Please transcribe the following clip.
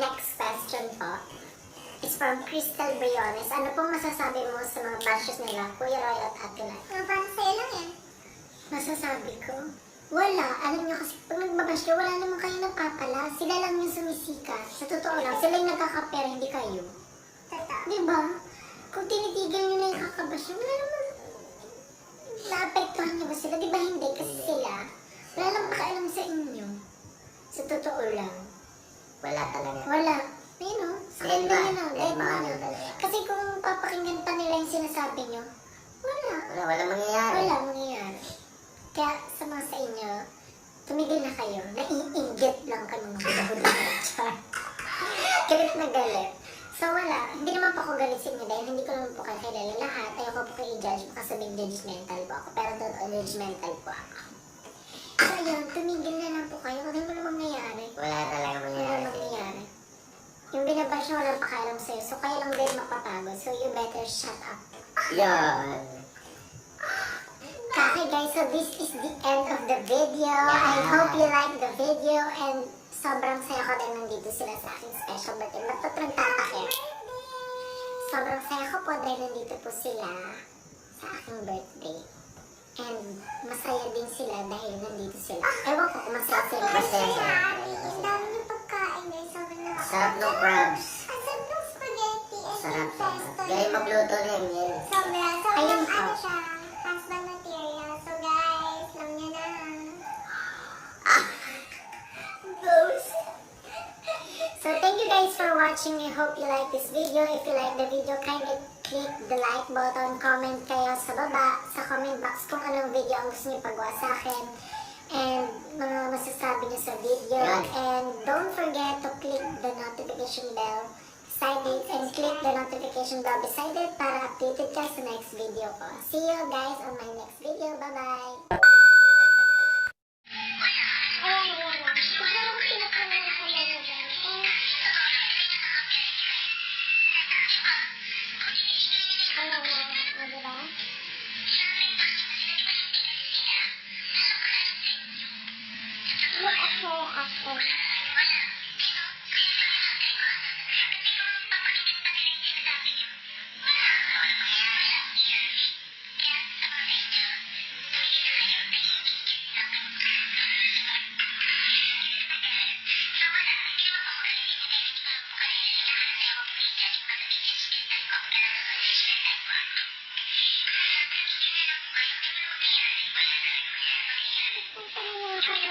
question po. It's from Crystal Briones. Ano pong masasabi mo sa mga bashes nila, Kuya Roy at Ate Lai? Mga parang sa'yo lang yan. Masasabi ko, wala. Alam niyo kasi pag nagbabash kayo, wala naman kayo nagpapala. Sila lang yung sumisikat. Sa totoo lang, sila yung nagkakapera, hindi kayo. Totoo. Di ba? Kung tinitigil nyo na yung kakabash, wala naman. Naapektuhan niyo ba sila? Di ba hindi? Kasi sila, wala lang pakialam sa inyo. Sa totoo lang. Wala talaga. Wala. Ayun o. Sa Dead kanila ba? yun o. Dead talaga? Kasi kung papakinggan pa nila yung sinasabi nyo, wala. Wala, wala mangyayari. Wala mangyayari. Kaya sa mga sa inyo, tumigil na kayo. Naiinggit lang kami buda Char. galit na galit. So wala, hindi naman po ako galit sa inyo dahil hindi ko naman po kayo kilala lahat. Ayoko po kayo i-judge baka sabihin judgmental po ako. Pero totoo judgmental po ako. So yun, tumigil na lang po kayo. Ano naman mangyayari? Wala talaga Wala mangyayari. mangyayari. Na walang pakialam sa'yo, so kayo lang din mapapagod. So you better shut up. Yan. Okay guys, so this is the end of the video. I hope you like the video and sobrang saya ko din nandito sila sa aking special birthday. Ba't ito nagtatakip? Sobrang saya ko po dahil nandito po sila sa aking birthday. And masaya din sila dahil nandito sila. Ewan ko kung masaya sila. Masaya sila. Ang dami ng pagkain guys. Sarap ng crabs. Sarap sarap. pesto. Galing magluto yun. yun. Sobra. Sobrang Ayun ano siya. Husband material. So guys, alam niyo na. So thank you guys for watching. I hope you like this video. If you like the video, kindly click the like button, comment kayo sa baba, sa comment box kung anong video ang gusto niyo pagawa sa akin. And mga masasabi niyo sa video. And don't forget to click the notification bell beside it and click the notification bell beside it para updated ka sa next video ko. See you guys on my next video. Bye-bye! Thank you.